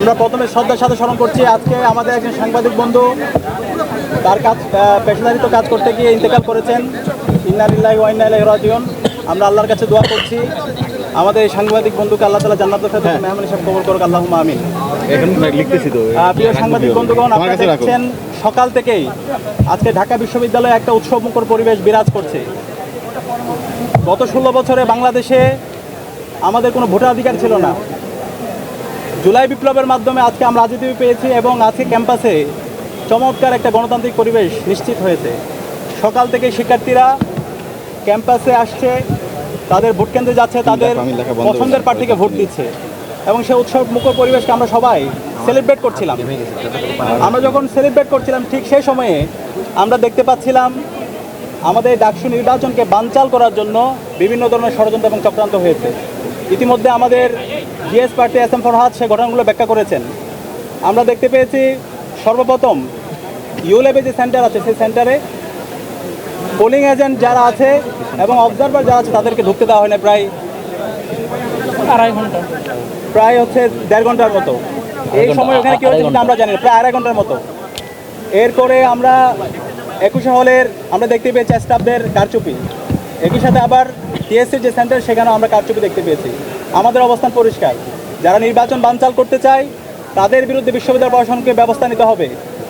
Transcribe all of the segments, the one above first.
আমরা প্রথমে শ্রদ্ধার সাথে স্মরণ করছি আজকে আমাদের একজন সাংবাদিক বন্ধু তার কাজ আহ, পেশাদারিত্ব কাজ করতে গিয়ে ইন্তেকাল করেছেন। ইন্নালিল্লাহ ওয়াইনাল্লাহ রাজিউন। আমরা আল্লাহর কাছে দোয়া করছি। আমাদের এই সাংবাদিক বন্ধুকে আল্লাহ তালা জান্নাতুল ফেরদৌস মেহমান হিসাব কবর করুক আল্লাহ আমিন। লিখতেছি তো। প্রিয় সাংবাদিক বন্ধুগণ আপনারা দেখছেন সকাল থেকেই আজকে ঢাকা বিশ্ববিদ্যালয়ে একটা উৎসবমুখর পরিবেশ বিরাজ করছে। গত ষোলো বছরে বাংলাদেশে আমাদের কোনো ভোটাধিকার ছিল না। জুলাই বিপ্লবের মাধ্যমে আজকে আমরা রাজনীতি পেয়েছি এবং আজকে ক্যাম্পাসে চমৎকার একটা গণতান্ত্রিক পরিবেশ নিশ্চিত হয়েছে। সকাল থেকে শিক্ষার্থীরা ক্যাম্পাসে আসছে তাদের ভোট কেন্দ্রে যাচ্ছে তাদের পছন্দের। প্রার্থীকে ভোট দিচ্ছে। এবং সেই উৎসব মুখর পরিবেশকে আমরা সবাই সেলিব্রেট করছিলাম। আমরা যখন সেলিব্রেট করছিলাম ঠিক সেই সময়ে আমরা দেখতে পাচ্ছিলাম আমাদের ডাকসু নির্বাচনকে বানচাল করার জন্য বিভিন্ন ধরনের ষড়যন্ত্র এবং চক্রান্ত হয়েছে। ইতিমধ্যে আমাদের GS party S M Farhad সে ঘটনাগুলো ব্যাখ্যা করেছেন। আমরা দেখতে পেয়েছি সর্বপ্রথম ইউলেবে যে সেন্টার আছে সেই সেন্টারে পোলিং এজেন্ট যারা আছে এবং অবজারভার যারা আছে তাদেরকে ঢুকতে দেওয়া হয় না প্রায় আড়াই ঘণ্টা। প্রায় হচ্ছে দেড় ঘণ্টার মতো। এই সময় ওখানে কি হয়েছে সেটা আমরা জানি প্রায় আড়াই ঘণ্টার মতো। এরপরে আমরা একুশে হলের আমরা দেখতে পেয়েছি স্টাফদের কারচুপি। একই সাথে আবার টিএসসির যে সেন্টার সেখানেও আমরা কারচুপি দেখতে পেয়েছি। আমাদের অবস্থান পরিষ্কার। যারা নির্বাচন বানচাল করতে চায়, তাদের বিরুদ্ধে বিশ্ববিদ্যালয় প্রশাসনকে ব্যবস্থা নিতে হবে।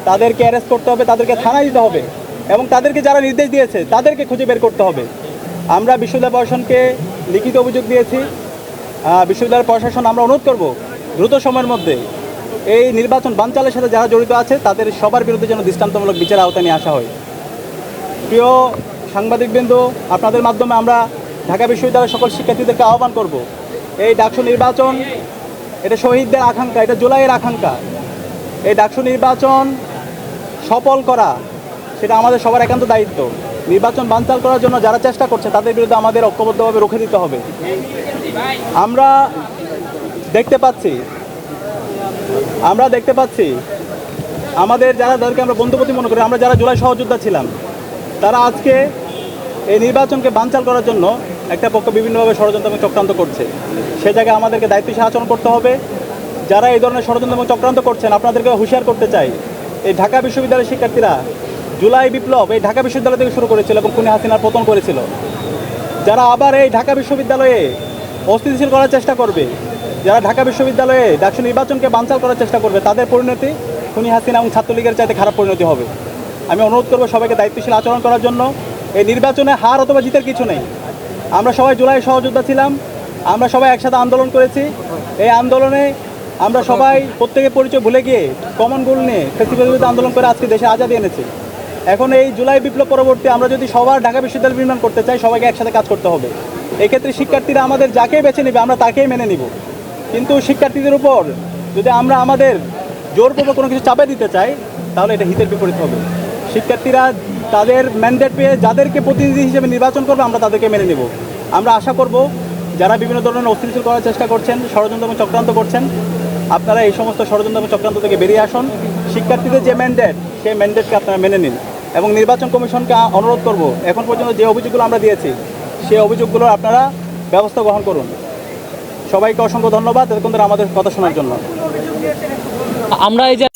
তাদেরকে অ্যারেস্ট করতে হবে, তাদেরকে থানায় দিতে হবে এবং তাদেরকে যারা নির্দেশ দিয়েছে, তাদেরকে খুঁজে বের করতে হবে। আমরা বিশ্ববিদ্যালয় প্রশাসনকে লিখিত অভিযোগ দিয়েছি। বিশ্ববিদ্যালয় প্রশাসন আমরা অনুরোধ করব, দ্রুত সময়ের মধ্যে এই নির্বাচন বানচালের সাথে যারা জড়িত আছে, তাদের সবার বিরুদ্ধে যেন দৃষ্টান্তমূলক বিচার আওতায় নিয়ে আসা হয়। প্রিয় সাংবাদিকবৃন্দ, আপনাদের মাধ্যমে আমরা ঢাকা বিশ্ববিদ্যালয়ের সকল শিক্ষার্থীদেরকে আহ্বান করব এই ডাকসু নির্বাচন, এটা শহীদদের আকাঙ্ক্ষা, এটা জুলাইয়ের আকাঙ্ক্ষা। এই ডাকসু নির্বাচন সফল করা, সেটা আমাদের সবার একান্ত দায়িত্ব। নির্বাচন বানচাল করার জন্য যারা চেষ্টা করছে, তাদের বিরুদ্ধে আমাদের ঐক্যবদ্ধভাবে রুখে দিতে হবে। আমরা দেখতে পাচ্ছি, আমরা দেখতে পাচ্ছি, আমাদের যারা, যাদেরকে আমরা বন্ধুপতি মনে করি, আমরা যারা জুলাই সহযোদ্ধা ছিলাম, তারা আজকে এই নির্বাচনকে বানচাল করার জন্য একটা পক্ষ বিভিন্নভাবে ষড়যন্ত্র এবং চক্রান্ত করছে। সে জায়গায় আমাদেরকে দায়িত্বশীল আচরণ করতে হবে। যারা এই ধরনের ষড়যন্ত্র এবং চক্রান্ত করছেন আপনাদেরকে হুঁশিয়ার করতে চাই। এই ঢাকা বিশ্ববিদ্যালয়ের শিক্ষার্থীরা জুলাই বিপ্লব এই ঢাকা বিশ্ববিদ্যালয় থেকে শুরু করেছিল এবং খুনি হাসিনার পতন করেছিল। যারা আবার এই ঢাকা বিশ্ববিদ্যালয়ে অস্থিতিশীল করার চেষ্টা করবে, যারা ঢাকা বিশ্ববিদ্যালয়ে ডাকসু নির্বাচনকে বানচাল করার চেষ্টা করবে, তাদের পরিণতি খুনি হাসিনা এবং ছাত্রলীগের চাইতে খারাপ পরিণতি হবে। আমি অনুরোধ করব সবাইকে দায়িত্বশীল আচরণ করার জন্য। এই নির্বাচনে হার অথবা জিতের কিছু নেই। আমরা সবাই জুলাই সহযোদ্ধা ছিলাম। আমরা সবাই একসাথে আন্দোলন করেছি। এই আন্দোলনে আমরা সবাই প্রত্যেকের পরিচয় ভুলে গিয়ে কমন গোল নিয়ে বিরুদ্ধে আন্দোলন করে আজকে দেশে আজাদি এনেছি। এখন এই জুলাই বিপ্লব পরবর্তী আমরা যদি সবার ঢাকা বিশ্ববিদ্যালয় নির্মাণ করতে চাই, সবাইকে একসাথে কাজ করতে হবে। এক্ষেত্রে শিক্ষার্থীরা আমাদের যাকেই বেছে নেবে, আমরা তাকেই মেনে নিব। কিন্তু শিক্ষার্থীদের উপর যদি আমরা আমাদের জোরপূর্বক কোনো কিছু চাপে দিতে চাই, তাহলে এটা হিতের বিপরীত হবে। শিক্ষার্থীরা তাদের ম্যান্ডেট পেয়ে যাদেরকে প্রতিনিধি হিসেবে নির্বাচন করবে, আমরা তাদেরকে মেনে নেব। আমরা আশা করব যারা বিভিন্ন ধরনের অস্থিতিশীল করার চেষ্টা করছেন, ষড়যন্ত্র এবং চক্রান্ত করছেন, আপনারা এই সমস্ত ষড়যন্ত্র এবং চক্রান্ত থেকে বেরিয়ে আসুন। শিক্ষার্থীদের যে ম্যান্ডেট সেই ম্যান্ডেটকে আপনারা মেনে নিন এবং নির্বাচন কমিশনকে অনুরোধ করব, এখন পর্যন্ত যে অভিযোগগুলো আমরা দিয়েছি, সেই অভিযোগগুলো আপনারা ব্যবস্থা গ্রহণ করুন। সবাইকে অসংখ্য ধন্যবাদ ধরে আমাদের কথা শোনার জন্য। আমরা এই যে